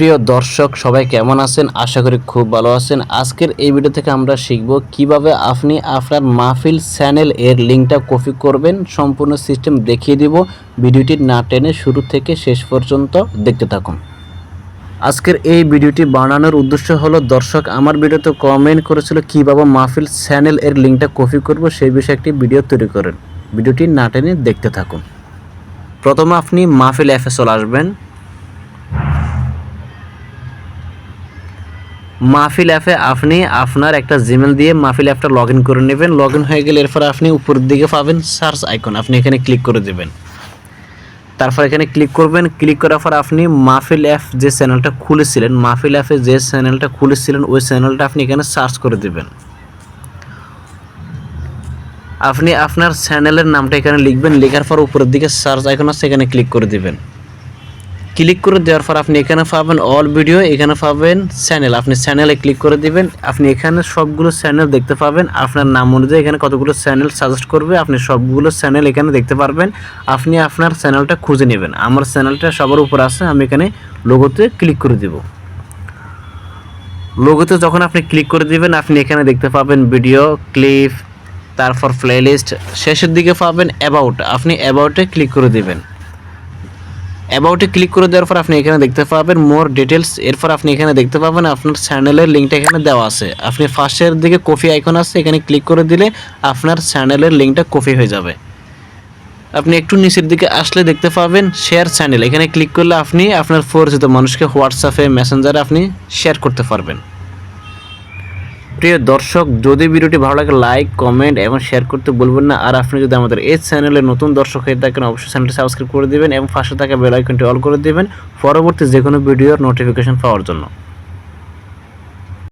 প্রিয় দর্শক, সবাই কেমন আছেন? আশা করি খুব ভালো আছেন। আজকের এই ভিডিও থেকে আমরা শিখব কীভাবে আপনি আপনার মাহফিল চ্যানেল এর লিঙ্কটা কপি করবেন। সম্পূর্ণ সিস্টেম দেখিয়ে দিব। ভিডিওটি না টেনে শুরু থেকে শেষ পর্যন্ত দেখতে থাকুন। আজকের এই ভিডিওটি বানানোর উদ্দেশ্য হলো, দর্শক আমার ভিডিওতে কমেন্ট করেছিল কীভাবে মাহফিল চ্যানেল এর লিঙ্কটা কপি করব, সেই বিষয়ে একটি ভিডিও তৈরি করেন। ভিডিওটি না টেনে দেখতে থাকুন। প্রথমে আপনি মাহফিল অ্যাপে চলে আসবেন। মাহফিল অ্যাপে আপনি আপনার একটা জিমেল দিয়ে মাহফিল অ্যাপটা লগ ইন করে নেবেন। লগ ইন হয়ে গেলে এরপর আপনি উপরের দিকে পাবেন সার্চ আইকন আপনি এখানে ক্লিক করে দেবেন। তারপর এখানে ক্লিক করবেন। ক্লিক করার পর আপনি মাহফিল অ্যাপ যে চ্যানেলটা খুলেছিলেন, মাহফিল অ্যাপে যে চ্যানেলটা খুলেছিলেন, ওই চ্যানেলটা আপনি এখানে সার্চ করে দেবেন। আপনি আপনার চ্যানেলের নামটা এখানে লিখবেন। লেখার পর উপরের দিকে সার্চ আইকন আছে, এখানে ক্লিক করে দিবেন। ক্লিক করে দেওয়ার পর আপনি এখানে পাবেন অল ভিডিও এখানে পাবেন চ্যানেল আপনি চ্যানেলে ক্লিক করে দিবেন, আপনি এখানে সবগুলো চ্যানেল দেখতে পাবেন। আপনার নাম অনুযায়ী এখানে কতগুলো চ্যানেল সাজেস্ট করবে, আপনি সবগুলো চ্যানেল এখানে দেখতে পারবেন। আপনি আপনার চ্যানেলটা খুঁজে নেবেন। আমার চ্যানেলটা সবার উপর আছে, আমি এখানে লোগোতে ক্লিক করে দিব। লোগোতে যখন আপনি ক্লিক করে দিবেন, আপনি এখানে দেখতে পাবেন ভিডিও ক্লিপ তারপর প্লেলিস্ট শেষের দিকে পাবেন অ্যাবাউট আপনি অ্যাবাউটে ক্লিক করে দিবেন। অ্যাবাউটে ক্লিক করে দেওয়ার পর আপনি এখানে দেখতে পাবেন মোর ডিটেলস এরপর আপনি এখানে দেখতে পাবেন আপনার চ্যানেলের লিঙ্কটা এখানে দেওয়া আছে। আপনি ফার্স্টের দিকে কপি আইকন আছে, এখানে ক্লিক করে দিলে আপনার চ্যানেলের লিঙ্কটা কপি হয়ে যাবে। আপনি একটু নিচের দিকে আসলে দেখতে পাবেন শেয়ার চ্যানেল এখানে ক্লিক করলে আপনি আপনার পরিচিত মানুষকে হোয়াটসঅ্যাপে মেসেঞ্জারে আপনি শেয়ার করতে পারবেন। প্রিয় দর্শক, যদি ভিডিওটি ভালো লাগে লাইক কমেন্ট এবং শেয়ার করতে বলবেন না। আর আপনি যদি আমাদের এই চ্যানেলে নতুন দর্শক হয়ে থাকেন, অবশ্যই চ্যানেলটি সাবস্ক্রাইব করে দিবেন এবং পাশে থাকা বেল আইকনটি অল করে দিবেন। পরবর্তী যে কোনো ভিডিওর নোটিফিকেশন পাওয়ার জন্য।